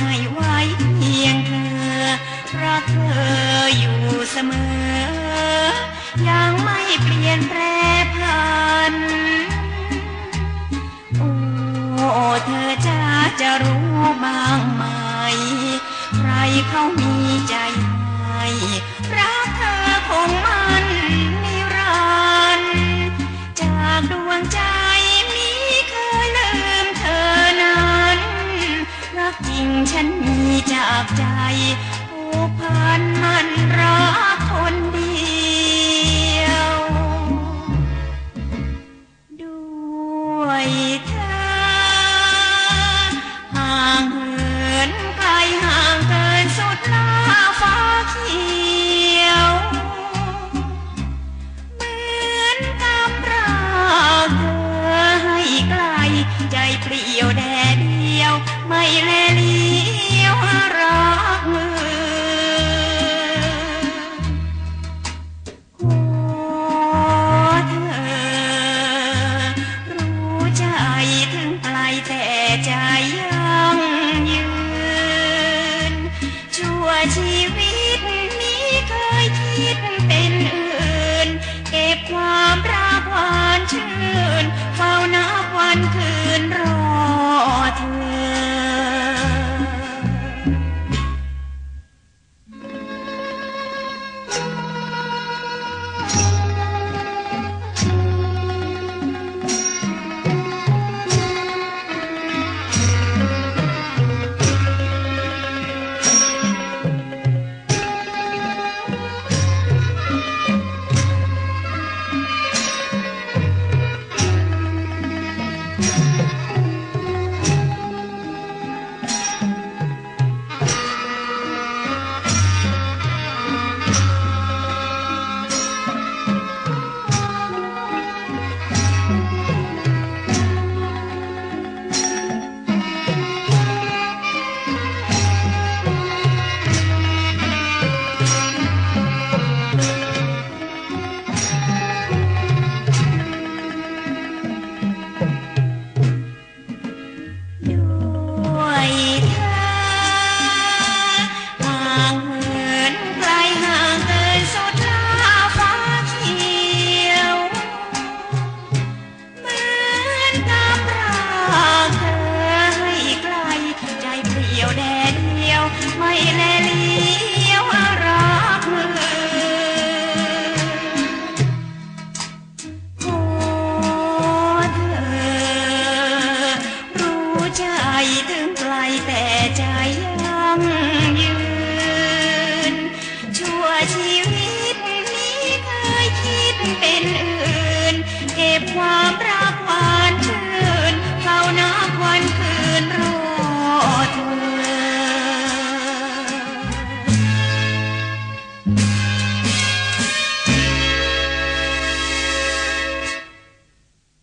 ให้ไว้เพียงเธอ เพราะเธออยู่เสมอ ยังไม่เปลี่ยนแปรผัน โอ้เธอจะจะรู้บ้าง จากใจผูกพันมันรักคนเดียว ด้วยเธอห่างเหินไกลห่างเกินสุดหน้าฟ้าเขียวเหมือนกำราเธอให้ไกลใจเปลี่ยวแดดเดียวไม่แลเลีย Haji ด้ว